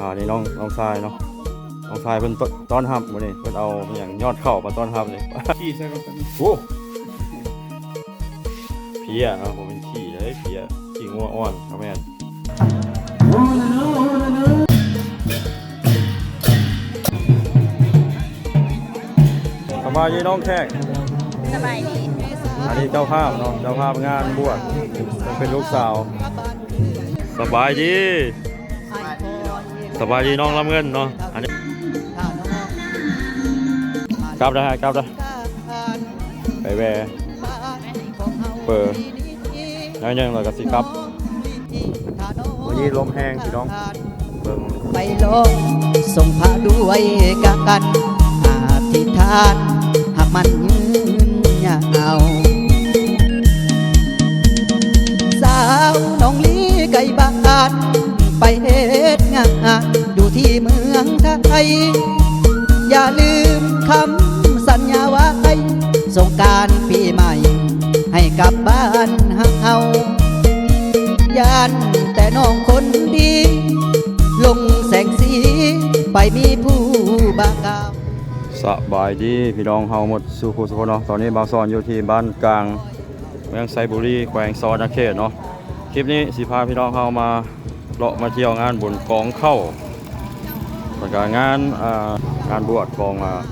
อ่านี่น้องน้องทรายเนาะน้องทรายเพิ่นตต้อนรับมื้อนี้เพิ่นเอาอหย่างยอดเข้ามาต้อนรับนี่ขี่ใช่ครับโอ้เพียเนาะผมเป็นขี้เลยเพียขี้งัวอ่อนครับแม่นสบายดีน้องแขกสบายดีอันนี้เจ้าภาพเนาะเจ้าภาพงานบวชเป็นลูกสาว สบายดี สบายดีน้องลำเงินเนาะอันนี้กลับได้ฮะกลับได้ไปแวะเปิดยังยังเราก็สิครับวันนี้ลมแห้งพี่น้องเบิ่งไปลงส่งพระด้วยกันอธิษฐานหากมันยืน อย่าลืมคำสัญญาไว้สงการปีใหม่ ให้กลับบ้านเฮายานแต่น้องคนดี ลงแสงสีไปมีผู้บากาวสบายดีพี่น้องเฮาหมดสู่ผู้สุคนเนาะตอนนี้บาวซอนอยู่ที่บ้านกลางเมืองไซบุรีแขวงซอนาเขตเนาะคลิปนี้สิพาพี่น้องเฮามาเลาะมาเที่ยวงานบุญกองเข้า แล้วก็งานอ่างานบวชของอ่า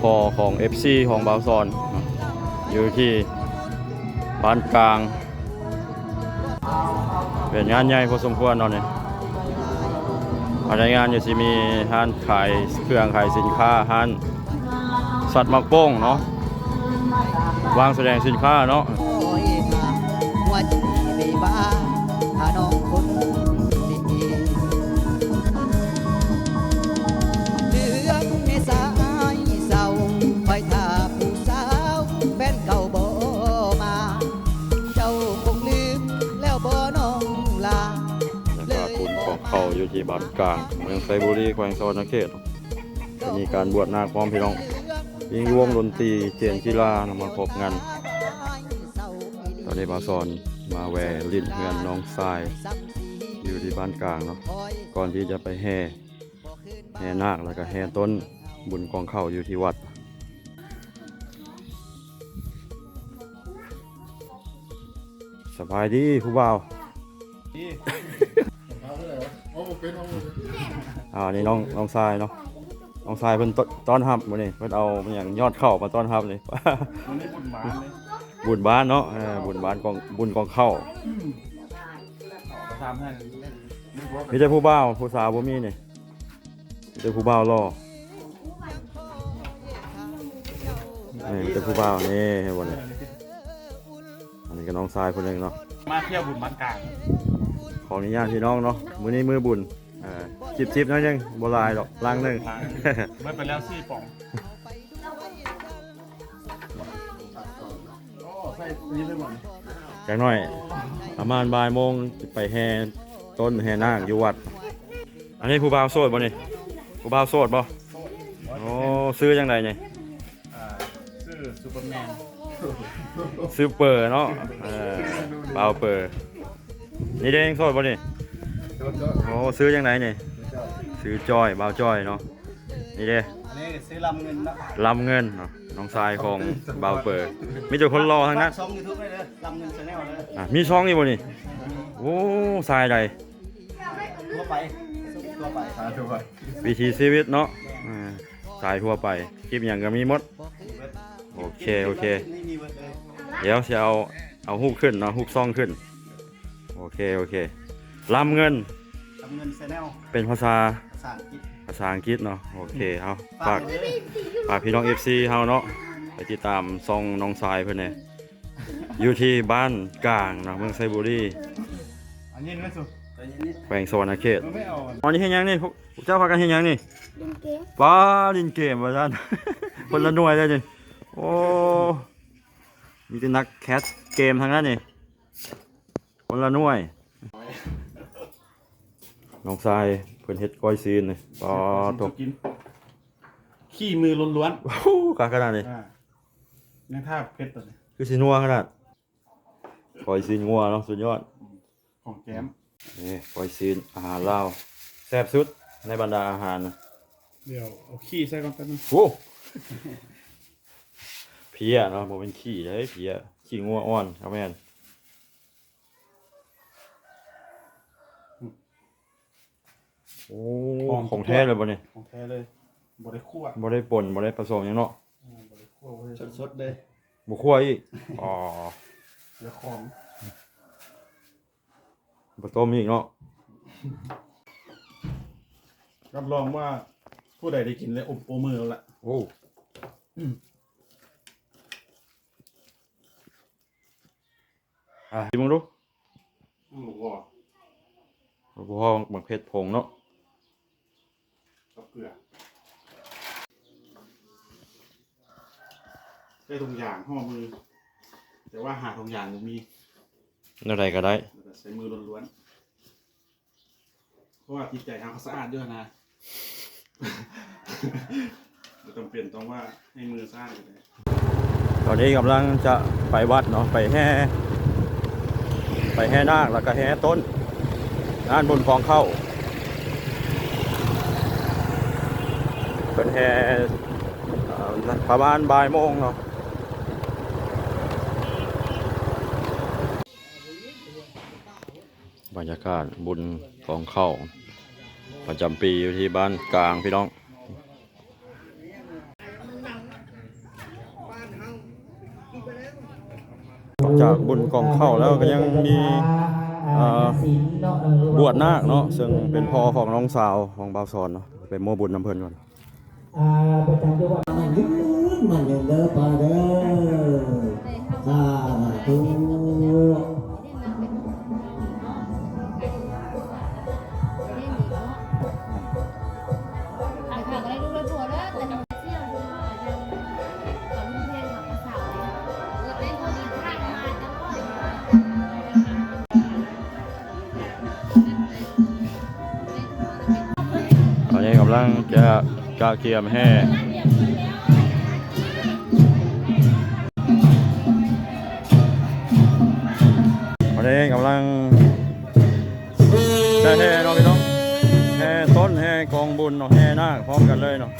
พอของ FC ของบาวซอน อยู่ที่บ้านกลาง เป็นงานใหญ่พอสมควรเนาะเนี่ยภายในงานอยู่ที่มีห้านขายเครื่องขายสินค้าห้านสัตว์มักโป้งเนาะวางแสดงสินค้าเนาะ กลางเมืองไซบุรีแขวงโซนเขตจะมีการบวชนาคพร้อมพี่น้องยิงวงดนตรีเจียนกีฬานำมาพบงานตอนนี้บาซอนมาแวะลิ้นเฮือนน้องทราย อยู่ที่บ้านกลางเนาะก่อนที่จะไปแห่แห่นาคแล้วก็แห่ต้นบุญกองเข้าอยู่ที่วัดสบายดีผู้บ่าว อ้เป็นโอ้อ่านี่น้องน้องทรายเนาะน้องทรายเพิ่นตต้อนรับมื้อนี้เพิ่นเอาอหย่างยอดเข้ามาต้อนรับนี่วันนี้บุญหมาเลยบุญบ้านเนาะเออบุญบ้านกองบุญกองเข้าทำให้เล่นไม่รู้มีแต่ผู้บ่าวผู้สาวบ่มีนี่มีแต่ผู้บ่าวรอนี่มีแต่ผู้บ่าวนี่เห็นบ่นี่อันนี้ก็น้องทรายคนนึงเนาะมาเที่ยวบุญบ้านกลาง ขออนุญาตพี่น้องเนาะมื้อนี้มื้อบุญเอ่อจิบๆหน้อยหนึงบ่หลายดอกลังหนึงล้างเมื่อไปแล้วสี่ป่องโอ้ใส่นี้เลยหมดจังหน่อยประมาณบ่ายโมงจะไปแห่ต้นแห่นาคอยู่วัด อันนี้ผู้บ่าวโสดบ่นี่ผู้บ่าวโสดบ่โอ้ซื้อจังไดนี่อ่าชื่อซูเปอร์แมน ซื้อเปอร์เนาะเออบ่าวเปอร์ นี่เด้งโสดบ่นี่โอ้ซื้อจังไดนี่ซื้อจอยบ่าวจอยเนาะนี่เด้อันนี้ซื้อลำเงินนะลำเงินเนาะน้องชายของบ่าวเปอร์มีแต่คนรอทั้งนั้นช่องยูทูบได้เลยลำเงินชาแนลเลยอะมีช่องนี่บ่นี่โอ้ทรายใดทั่วไปทั่วไปทั่วไปวิธีชีวิตเนาะอ่าสายทั่วไปคลิปอย่างก็มีหมดโอเคโอเคนี่มีเวิร์ดเลยเดี๋ยวจะเอาเอาฮุกขึ้นเนาะฮุกซ่องขึ้นโอ เค โอเคลำเงินลำเงินชาแนลเป็นภาษาภาษาอังกฤษภาษาอังกฤษเนาะโอเคเอาฝากเลยฝากพี่น้อง FC เฮาเนาะไปติดตามซองน้องทรายเพื่อนเนี่ยอยู่ที่บ้านกลางเนาะเมืองไซบุรีอันนี้ไม่สุดแต่ยันนี้แขวงโซนเขตมันไม่เอาอันนี้เฮ็ดหยังนี่พวกเจ้าพากันเฮ็ดหยังนี่เล่นเกมป้าลินเกมว่าซั่นคนละหน่วยเลยนี่โอ้มีแต่นักแคสเกมทั้งนั้นนี่ คนละหน่วย น้องทรายเพิ่นเฮ็ดก้อยซีนนี่ปอตกกิน ขี้มือล้วนโอ้กากขนาดนี้ๆอ่ายังท่าเพชรตัวนี้คือสินัวขนาดก้อยซีนงัวเนาะสุดยอด ของแก้มนี่ปอยซีนอาหารลาวแซ่บสุดในบรรดาอาหารนะเดี๋ยวเอาขี้ใส่ก่อนแป๊บนึงโอ้เพียเนาะผมเป็นขี้เลยเพียขี้งัวอ่อนครับแม่น โอ้ของแท้เลยบ่เนี่ยของแท้เลยบ่ได้คั่วบ่ได้ป่นบ่ได้ผสมหยังเนาะอ่าบ่ได้คั่วบ่ได้สดๆเลยบ่คั่วอีกอ๋อเดี๋ยวของบ่ต้มอีกเนาะรับรองว่าผู้ใดได้กินเลยอบโอมือแล้วล่ะโอ้อะชิมมึงดูอืมบ่บ่พอบักเผ็ดผงเนาะ กับเกลือได้ทุกอย่างห่อมือ แต่ว่าหาทุกอย่างบ่มีแนวใดก็ได้ แล้วก็ใช้มือล้วนๆเพราะว่าจิตใจทำความสะอาดด้วยนะเราจำเป็นต้องว่าให้มือสะอาดอยู่เลยตอนนี้กำลังจะไปวัดเนาะไปแห่ไปแห่นาคแล้วก็แห่ต้นงานบุญของเข้า เป็นแห่เอ่อประมาณบ่ายโมงเนาะบรรยากาศบุญของเข้า ประจำปีอยู่ที่บ้านกลางพี่น้องนอกจากบุญกองเข้าแล้วก็ยังมีเอ่อบวชนาคเนาะซึ่งเป็นพ่อของน้องสาวของบ่าวสอนเนาะเป็นโมบุญน้ำเพลินก่อนอ่า ประจำจังหวัดมันยืนมันเดินเด้อปลาเด้อสาธุ อ่านข่าวก็ได้รู้เลยผัวแล้วแต่เที่ยวดูหน่อยยังขอลูกเพลงของภาษาเลยเออเล่นเขาดีข้างมาจังเลย ตอนนี้กำลังจะ กาเกียมแห่ตอนนี้กำลังแห่เนาะพี่น้องแห่ต้นแห่กองบุญเนาะแห่นาคพร้อมกันเลยเนาะ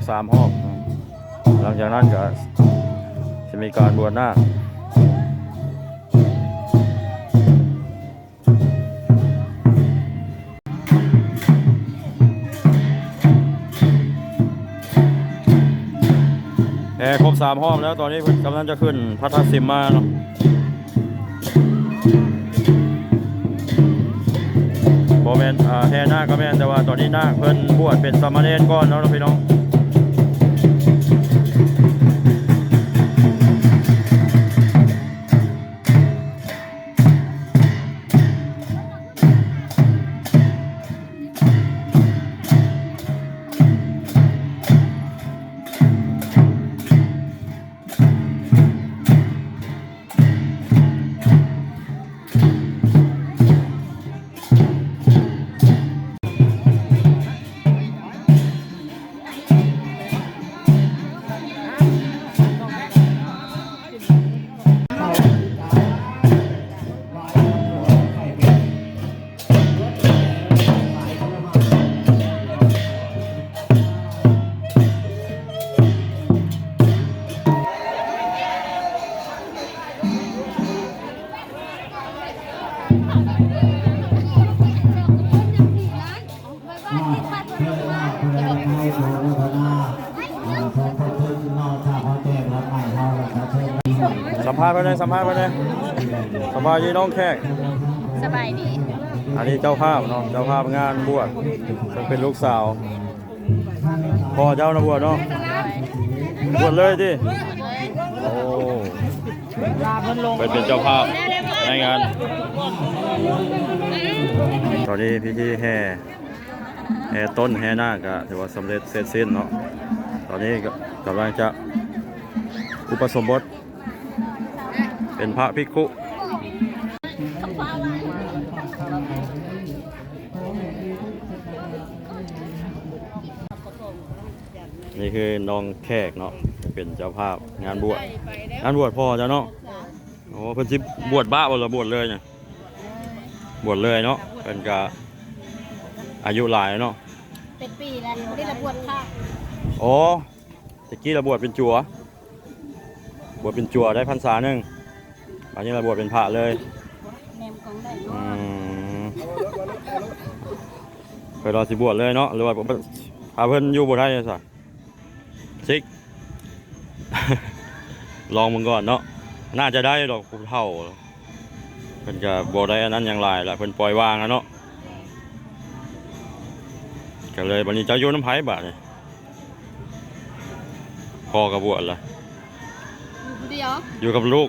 กสามห้อบหลังจากนั้นก็จะมีการบวชนาคแห่ครบสามห้องแล้วตอนนี้กำลังจะขึ้นพระธาตุสิมมาเนาะโมเมนอ่าแห่นาคก็แม่นแต่ว่าตอนนี้นาคเพิ่นบวชเป็นสามเณรก่อนเนะพี่น้อง สัมภาษณ์ไปเลยสัมภาษณ์ไปเลยสบายดีน้องแขกสบายดี อันนี้เจ้าภาพเนาะเจ้าภาพงานบวชซึ่งเป็นลูกสาวพ่อเจ้านะบวชเนาะบวชเลยดิโอ้เป็นเป็นเจ้าภาพในงาน ตอนนี้พิธีแห่แห่ต้นแห่นาคก็ถือว่าสำเร็จเสร็จสิ้นเนาะตอนนี้ก็กำลังจะอุปสมบท เป็นพระภิกขุนี่คือน้องแขกเนาะเป็นเจ้าภาพงานบวชงานบวชพ่อเจ้าเนาะโอ้เพิ่นสิบวชบ้าบ่ล่ะบวชเลยเนี่ยบวชเลยเนาะเป็นกะอายุหลายเนาะเป็นปีแล้วที่ระบวดค่ะโอ้ตะกี้เราบวชเป็นจัวบวชเป็นจัวได้พรรษาหนึ่ง อันนี้เราบวชเป็นพระเลยแนมของได้อืมเคยรอสิบวชเลยเนาะหรือว่าพาเพิ่นอยู่บ่ได้ซะซิก ลองมึงก่อนเนาะน่าจะได้ดอกผู้เฒ่าเพิ่นจะบ่ได้อันนั้นอย่างไรละเพิ่นปล่อยวางแล้วเนาะก็เลยบัดนี้เจ้าอยู่น้ำไผบาดนี่พ่อก็บวชละเดียวอยู่กับลูก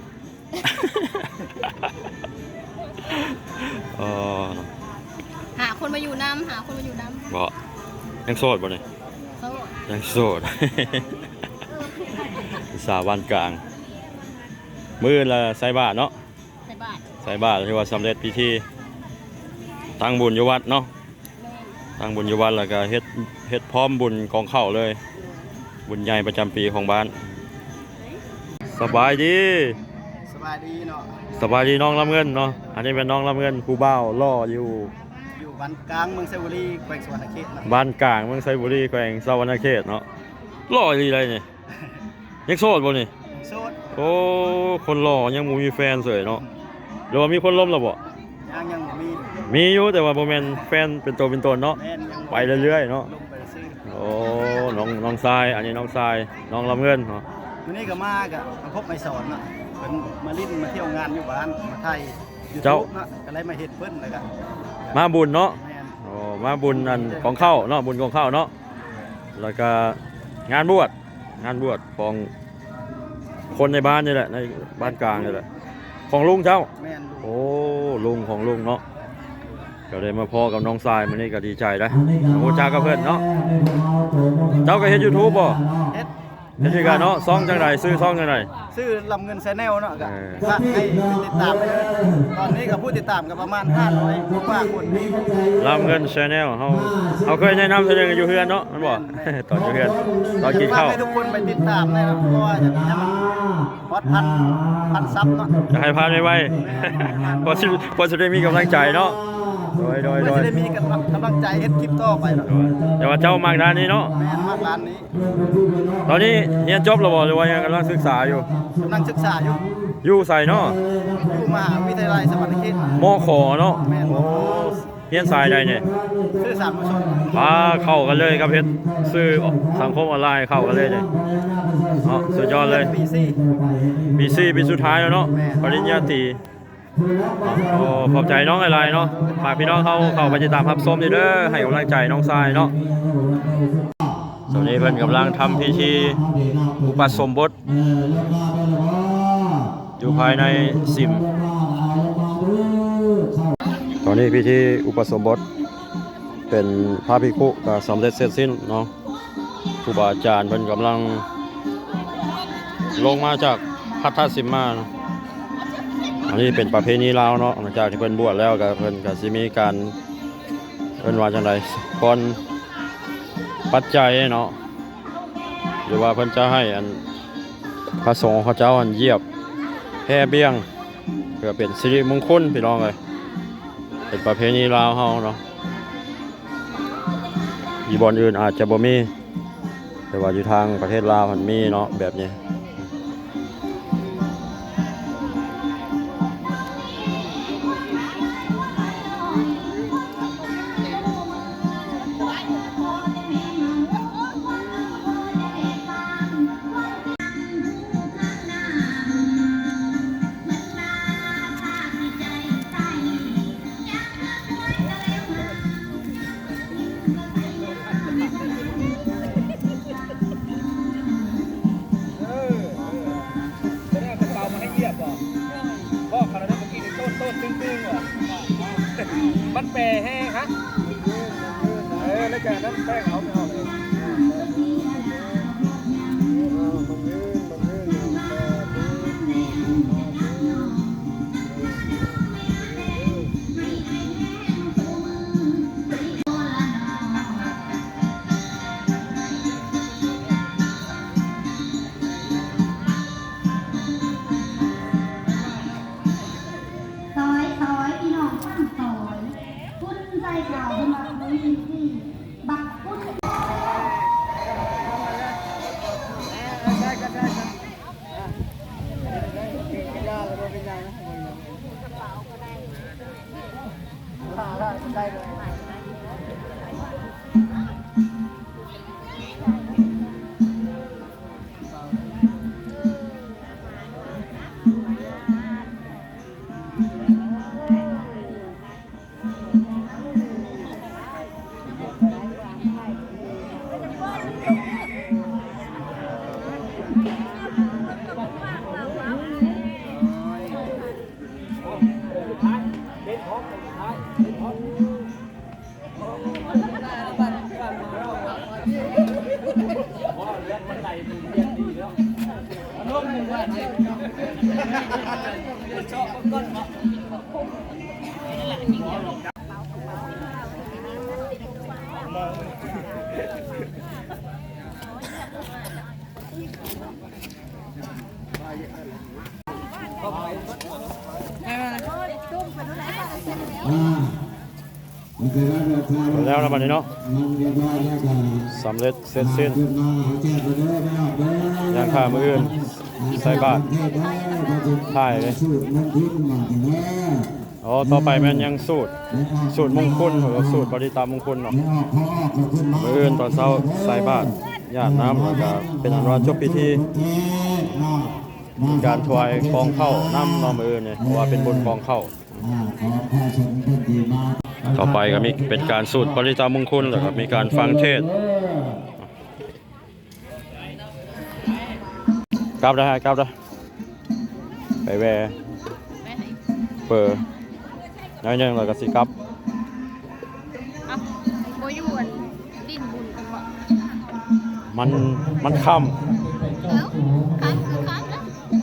ออหาคนมาอยู่น้ำหาคนมาอยู่น้ำบ่ยังโสดบ่นี่เขายังโสด สาวบ้านกลาง มื้อละใส่บาทเนาะใส่บาทใส่บาทที่ว่าสำเร็จพิธีตั้งบุญอยู่วัดเนาะแม่ตั้งบุญอยู่วัดแล้วก็เฮ็ดเฮ็ดพร้อมบุญกองเข้าวเลย บุญใหญ่ประจำปีของบ้าน สบายดีส บายดีเนาะสบายดีน้องลำเงินเนาะ อันนี้เป็นน้องลำเงินผู้บ่าวล่ออยู่ อยู่บ้านกลางเมืองไซบุรีแขวงสวรรณเขตเนาะบ้านกลางเมืองไซบุรีแขวงสะวรรณเขตเนาะล่อดีไรนี่ยังโสดบ่นี่โสดโอ้คนหล่อยังมูมีแฟนเสยเนาะหรือว่ามีคนล้มแล้วบ่ยังยังบ่มีมีอยู่แต่ว่าบ่แม่นแฟนเป็นตัวเป็นตนเนาะ แม่นยังไปเรื่อยๆเนาะ ลงไปซื้อโอ้น้องน้องทราย อันนี้น้องทราย น้องลำเงินเนาะ วันนี้ก็มากะมาพบไม่สอนเนาะเพิ่นมาลิ้นมาเที่ยวงานอยู่บ้านมาไทยยูทูบเนาะก็เลยมาเฮ็ดเพิ่นแล้วก็มาบุญเนาะแม่นโอ้มาบุญอันของเข้าเนาะบุญของเข้าเนาะแล้วก็งานบวชงานบวชของคนในบ้านนี่แหละในบ้านกลางนี่แหละของลุงเจ้า แม่นลูก โอ้ลุงของลุงเนาะก็เลยมาพ่อกับน้องทรายมันนี่ก็ดีใจนะโอ้จ้ากับเพื่อนเนาะ เจ้าก็เฮ็ด YouTube บ่ เฮ็ดเฮ็ดคือกันเนาะซ่องจังไดซื้อซ่องจังไดซื้อลำเงินแชนแนลเนาะก็เออ ฝากให้ติดตามไปเลยตอนนี้ก็ผู้ติดตามก็ประมาณ500กว่าคนลำเงิน Channel เฮาเฮาเคยแนะนำเสนออยู่เฮือนเนาะมันบ่ตอนอยู่เฮือนตอนกินข้าวฝให้ทุกคนไปติดตามนะครับเพราะว่าจะให้มันฮอดพันพันซับเนาะจะให้พานไวๆพอสิพอสิได้มีกำลังใจเนาะ โดยโดยเพื่อโดยจะได้มีกำลังใจเฮ็ดคลิปต่อไปเนาะแต่ว่าเจ้ามากด้านนี้เนาะ แม่นมากร้านนี้ตอนนี้เรียนจบแล้วบ่หรือว่ายังกำลังศึกษาอยู่ กำลังศึกษาอยู่อยู่ใส่เนาะอยู่มหาวิทยาลัยสวรรณเขตมขเนาะโอ้เรียนสายใดเนี่ยชื่อสามชนพาเข้ากันเลยครับเฮ็ดซื้อสังคมออนไลน์เข้ากันเลยเนี่ยเอนาะสุดยอดเลยปีซี่ปีสี่ปีสุดท้ายแล้วเนาะปริญญาตรี โอ้ขอบใจน้องอะไรเนาะฝากพี่น้องเขาเข้าไปติดตามรับชมด้วยเด้อให้กำลังใจน้องทรายเนาะส่วนนี้เพิ่นกำลังทำพิธีอุปสมบท อยู่ภายในสิม ตอนนี้พิธีอุปสมบทเป็นพระภิกขุก็สำเร็จเสร็จสิ้นเนาะครูบาอาจารย์เพิ่นกำลังลงมาจากพัทธสิมมาเนาะ อันนี้เป็นประเพณีลาวเนาะหลังจากที่เพิ่นบวชแล้วก็เพิ่นก็สิมีการเพิ่นว่าจังไดก่อนปัจจัยเนาะหรือว่าเพิ่นจะให้อันพระสงฆ์เขาเจ้าอันเยียบแห่เบี้ยงเพื่อเป็นสิริมงคลพี่น้องเลยเป็นประเพณีลาวเฮาเนาะอีบอนอื่นอาจจะบ่มีแต่ว่าอยู่ทางประเทศลาวมันมีเนาะแบบนี้ แล้วนะบัดนี้เนาะมันเรียบร้อยแล้วก็สำเร็จเสร็จสิ้นขึ้นมาแจ้งไปเด้อไม่ออกเด้อยังข้ามืออื่นใส่บาตรถ่ายเลยสูตรมันทิ้งมาแต่แน่อ๋อต่อไปแม่นยังสูตร สูตรมงคลหรือว่าสูตรปฏิตามมงคลเนาะไม่ออกพอออกก็ขึ้นมามื้ออื่นตอนเช้าใส่บาตรญาติน้ำแล้วก็เป็นอันว่าจบพิธี มีการถวายกองเข้าน้ำเนอมืออื่นเนี่ยเพราะว่าเป็นบุญกองเข้าต่อไปก็มีเป็นการสูตรปริตามงคลแล้วก็มีการฟังเทศกลับได้ฮะกลับได้ไปแวเปิดน้อยหนึงแล้วก็สิกลับอะโบยวนดิ้นบุญกันวะมันมันค่เ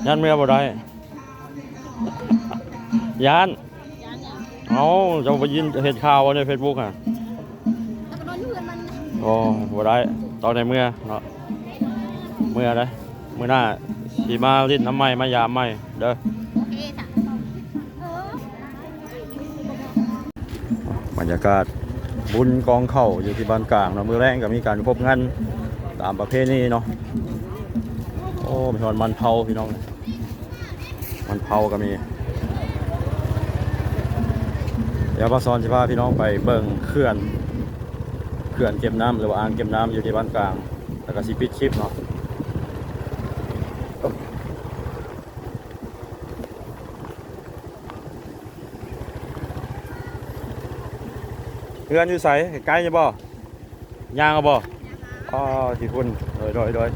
ยันเมื่อบ่ได้ยานเอาจะไปยินเห็นข่าวในเฟซบุ๊กอะโอ้บ่ได้ตอนในเมื่อเนาะเมื่อได้เมื่อหน้าสีมาลิ้นน้ำใหม่มายามใหม่เด้อบรรยากาศบุญกองเข้าอยู่ที่บ้านกลางเนาะมือแรงก็มีการพบงานตามประเพณีเนาะโอ้มีหอนมันเผาพี่น้อง มันเผาก็มี เดี๋ยวพระซอนจะพาพี่น้องไปเบิ่งเขื่อนเขื่อนเก็บน้ำหรือว่าอ่างเก็บน้ำอยู่ที่บ้านกลางแล้วก็สีปิชชิปเนาะเงื่อนอยู่ใสใกล้จะบ่ยางก็บ่อ๋อที่คุณโดยโดยโดย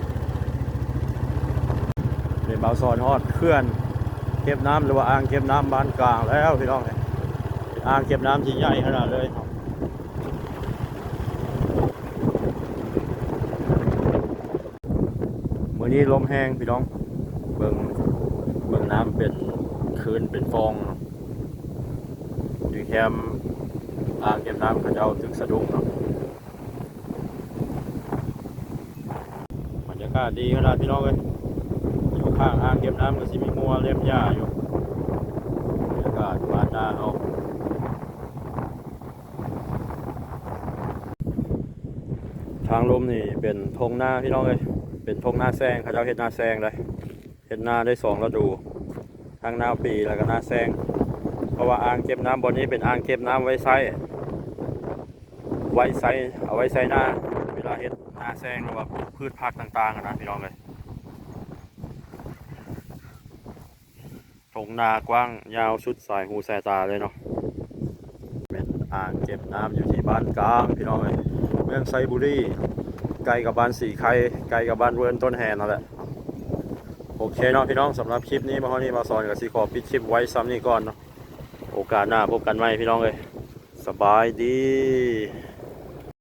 เดี๋ยวเบาซอนฮอดเคลื่อน เก็บน้ำหรือว่าอ่างเก็บน้ำบ้านกลางแล้วพี่น้องเอ้ยอ่างเก็บน้ำที่ใหญ่ขนาดเลยมื้อนี้ลมแห้งพี่น้อง เบิ่งเบิ่งน้ำเป็นคืนเป็นฟองอยู่แคมอ่างเก็บน้ำเขาเจ้าถึกสะดุ้งเนาะบรรยากาศดีขนาดพี่น้องเลย ข้างอ่างเก็บน้ำก็สิมีงัวเล็มหญ้าอยู่บรรยากาศบ้านนาเอาทางลมนี่เป็นทงหน้าพี่น้องเลยเป็นทงหน้าแซงเขาเจ้าเฮ็ดหน้าแซงเลยเห็ดหนนาได้สองฤดูทั้งหน้าปีแล้วก็หน้าแซงเพราะว่าอ่างเก็บน้ำบนนี้เป็นอ่างเก็บน้ำไว้ใช้ไว้ใช้เอาไว้ใช้หน้าเวลาเห็ดหน้าแซงหรือว่าพืชผักต่างๆนะพี่น้องเลย ทงนากว้างยาวสุดสายหูสายตาเลยเนาะเป็นอ่างเก็บน้ำอยู่ที่บ้านกลางพี่น้องเลยเมืองไซบุรีไกลกับบ้านสีไข่ไกลกับบ้านเวิร์นต้นแฮนนั่นแหละโอเคเนาะพี่น้องสำหรับคลิปนี้มาเฮานี่มาสอนกับสีขอปิดคลิปไว้ซ้ำนี่ก่อนเนาะโอกาสหน้าพบกันใหม่พี่น้องเลยสบายดี